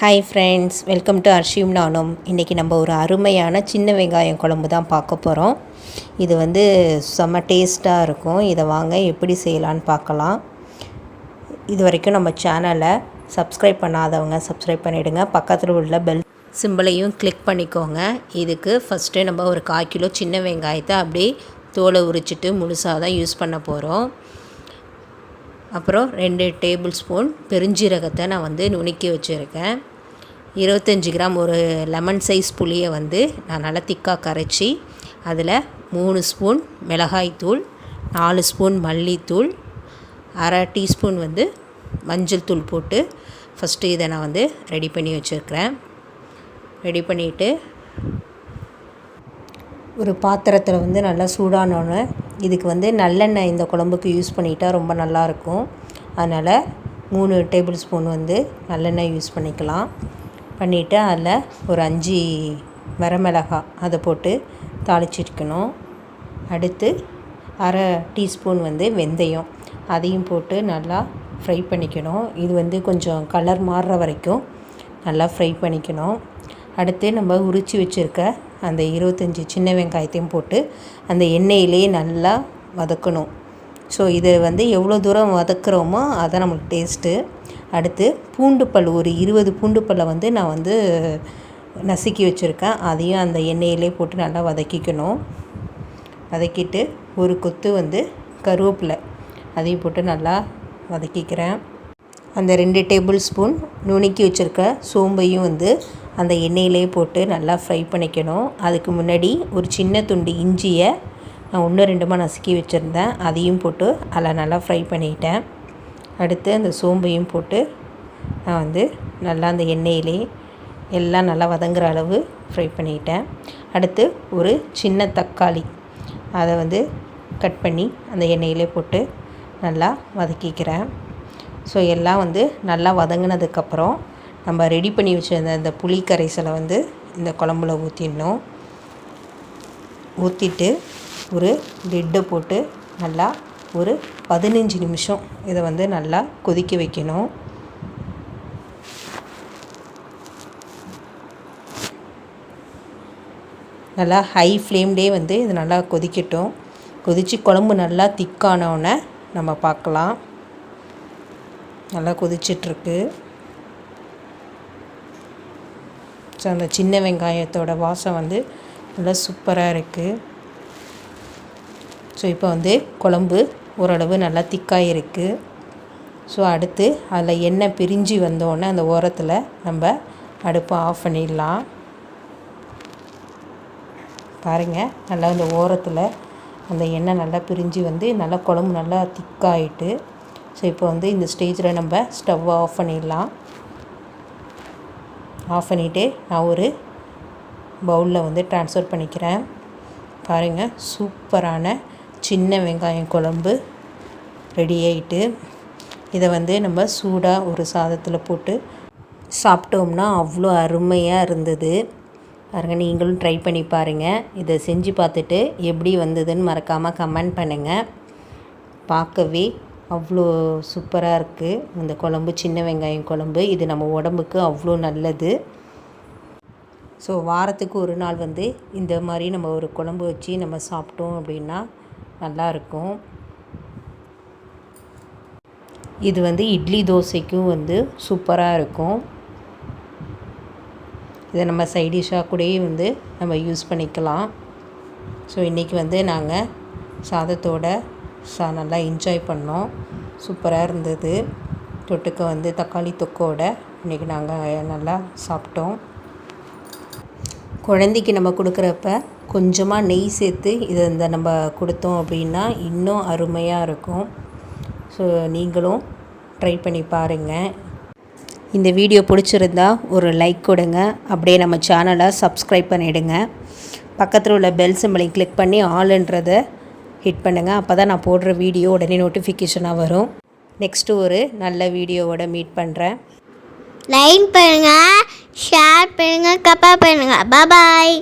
Hi friends welcome to Arshim நானும் இன்றைக்கி நம்ம ஒரு அருமையான சின்ன வெங்காயம் குழம்பு தான் பார்க்க போகிறோம் இது வந்து செம்ம டேஸ்ட்டாக இருக்கும். இதை வாங்க எப்படி செய்யலான்னு பார்க்கலாம். இது வரைக்கும் நம்ம சேனலை சப்ஸ்கிரைப் பண்ணாதவங்க சப்ஸ்கிரைப் பண்ணிவிடுங்க பக்கத்தில் உள்ள பெல் சிம்பிளையும் கிளிக் பண்ணிக்கோங்க. இதுக்கு ஃபஸ்ட்டு நம்ம ஒரு கால் கிலோ சின்ன வெங்காயத்தை அப்படியே தோலை உரிச்சிட்டு முழுசாக தான் யூஸ் பண்ண போகிறோம் அப்புறம் ரெண்டு டேபிள் ஸ்பூன் பெருஞ்சீரகத்தை நான் வந்து நுணுக்கி வச்சுருக்கேன். இருபத்தஞ்சி கிராம் ஒரு லெமன் சைஸ் புளியை வந்து நான் நல்லா திக்காக கரைச்சி அதில் மூணு ஸ்பூன் மிளகாய்த்தூள் நாலு ஸ்பூன் மல்லித்தூள் அரை டீஸ்பூன் வந்து மஞ்சள் தூள் போட்டு ஃபஸ்ட்டு இதை நான் வந்து ரெடி பண்ணி வச்சுருக்கிறேன். ரெடி பண்ணிவிட்டு ஒரு பாத்திரத்தில் வந்து நல்லா சூடானோன்னு இதுக்கு வந்து நல்லெண்ணெய் இந்த குழம்புக்கு யூஸ் பண்ணிட்டால் ரொம்ப நல்லாயிருக்கும் அதனால் மூணு டேபிள் ஸ்பூன் வந்து நல்லெண்ணெய் யூஸ் பண்ணிக்கலாம். பண்ணிவிட்டு அதில் ஒரு அஞ்சு வரமிளகா அதை போட்டு தாளிச்சிருக்கணும். அடுத்து அரை டீஸ்பூன் வந்து வெந்தயம் அதையும் போட்டு நல்லா ஃப்ரை பண்ணிக்கணும். இது வந்து கொஞ்சம் கலர் மாறுற வரைக்கும் நல்லா ஃப்ரை பண்ணிக்கணும். அடுத்து நம்ம உரித்து வச்சுருக்க அந்த இருபத்தஞ்சி சின்ன வெங்காயத்தையும் போட்டு அந்த எண்ணெயிலேயே நல்லா வதக்கணும். ஸோ இதை வந்து எவ்வளோ தூரம் வதக்குறோமோ அதான் நம்மளுக்கு டேஸ்ட்டு அடுத்து பூண்டு பல் ஒரு இருபது பூண்டு பல்லை வந்து நான் வந்து நசுக்கி வச்சுருக்கேன். அதையும் அந்த எண்ணெயிலே போட்டு நல்லா வதக்கிக்கணும். வதக்கிட்டு ஒரு கொத்து வந்து கருவேப்பிலை அதையும் போட்டு நல்லா வதக்கிக்கிறேன். அந்த ரெண்டு டேபிள் ஸ்பூன் நுணுக்கி வச்சுருக்க சோம்பையும் வந்து அந்த எண்ணெயிலே போட்டு நல்லா ஃப்ரை பண்ணிக்கணும். அதுக்கு முன்னாடி ஒரு சின்ன துண்டு இஞ்சியை நான் ஒன்று ரெண்டுமா நசுக்கி வச்சுருந்தேன். அதையும் போட்டு அதில் நல்லா ஃப்ரை பண்ணிட்டேன். அடுத்து அந்த சோம்பையும் போட்டு நான் வந்து நல்லா அந்த எண்ணெயிலே எல்லாம் நல்லா வதங்குற அளவு ஃப்ரை பண்ணிட்டேன். அடுத்து ஒரு சின்ன தக்காளி அதை வந்து கட் பண்ணி அந்த எண்ணெயிலே போட்டு நல்லா வதக்கிக்கிறேன். ஸோ எல்லாம் வந்து நல்லா வதங்கினதுக்கப்புறம் நம்ம ரெடி பண்ணி வச்சுருந்த இந்த புளி கரைசலை வந்து இந்த குழம்புல ஊற்றிடணும் ஊற்றிட்டு ஒரு லிட்டை போட்டு நல்லா ஒரு பதினஞ்சு நிமிஷம் இதை வந்து நல்லா கொதிக்க வைக்கணும். நல்லா ஹை ஃப்ளேம்லேயே வந்து இது நல்லா கொதிக்கட்டும். கொதித்து குழம்பு நல்லா திக்கானவுடனே நம்ம பார்க்கலாம். நல்லா கொதிச்சிட்ருக்கு. ஸோ அந்த சின்ன வெங்காயத்தோட வாசம் வந்து நல்லா சூப்பராக இருக்குது ஸோ இப்போ வந்து குழம்பு ஓரளவு நல்லா திக்காக இருக்குது ஸோ அடுத்து அதில் எண்ணெய் பிரிஞ்சு வந்தோடனே அந்த ஓரத்தில் நம்ம அடுப்பை ஆஃப் பண்ணிடலாம். பாருங்கள் நல்லா அந்த ஓரத்தில் அந்த எண்ணெய் நல்லா பிரிஞ்சு வந்து நல்லா குழம்பு நல்லா திக்காயிட்டு ஸோ இப்போ வந்து இந்த ஸ்டேஜில் நம்ம ஸ்டவ்வை ஆஃப் பண்ணிடலாம். ஆஃப் பண்ணிவிட்டு நான் ஒரு பவுலில் வந்து ட்ரான்ஸ்ஃபர் பண்ணிக்கிறேன். பாருங்கள் சூப்பரான சின்ன வெங்காயம் குழம்பு ரெடி ஆகிட்டு இதை வந்து நம்ம சூடாக ஒரு சாதத்தில் போட்டு சாப்பிட்டோம்னா அவ்வளோ அருமையாக இருந்தது. பாருங்கள் நீங்களும் ட்ரை பண்ணி பாருங்கள் இதை செஞ்சு பார்த்துட்டு எப்படி வந்ததுன்னு மறக்காமல் கமெண்ட் பண்ணுங்கள் பார்க்கவே அவ்வளோ சூப்பராக இருக்குது இந்த குழம்பு சின்ன வெங்காயம் குழம்பு இது நம்ம உடம்புக்கு அவ்வளோ நல்லது. ஸோ வாரத்துக்கு ஒரு நாள் வந்து இந்த மாதிரி நம்ம ஒரு குழம்பு வச்சு நம்ம சாப்பிட்டோம் அப்படின்னா நல்லாயிருக்கும் இது வந்து இட்லி தோசைக்கும் வந்து சூப்பராக இருக்கும். இதை நம்ம சைடிஷாக கூடயே வந்து நம்ம யூஸ் பண்ணிக்கலாம். ஸோ இன்றைக்கி வந்து நாங்கள் சாதத்தோட சா நல்லா என்ஜாய் பண்ணோம். சூப்பராக இருந்தது. தொட்டுக்க வந்து தக்காளி தொக்கோட இன்றைக்கி நாங்கள் நல்லா சாப்பிட்டோம். குழந்தைக்கு நம்ம கொடுக்குறப்ப கொஞ்சமாக நெய் சேர்த்து இதை இந்த நம்ம கொடுத்தோம் அப்படின்னா இன்னும் அருமையாக இருக்கும். ஸோ நீங்களும் ட்ரை பண்ணி பாருங்கள் இந்த வீடியோ பிடிச்சிருந்தா ஒரு லைக் கொடுங்க. அப்படியே நம்ம சேனலை சப்ஸ்கிரைப் பண்ணிவிடுங்க பக்கத்தில் உள்ள பெல் சிம்பிளையும் கிளிக் பண்ணி ஆளுன்றதை ஹிட் பண்ணுங்கள் அப்போ தான் நான் போடுற வீடியோ உடனே நோட்டிஃபிகேஷனாக வரும். நெக்ஸ்ட்டு ஒரு நல்ல வீடியோவோட மீட் பண்ணுறேன் லைக் பண்ணுங்கள் ஷேர் பண்ணுங்கள் கப்பா பண்ணுங்கள் பாய்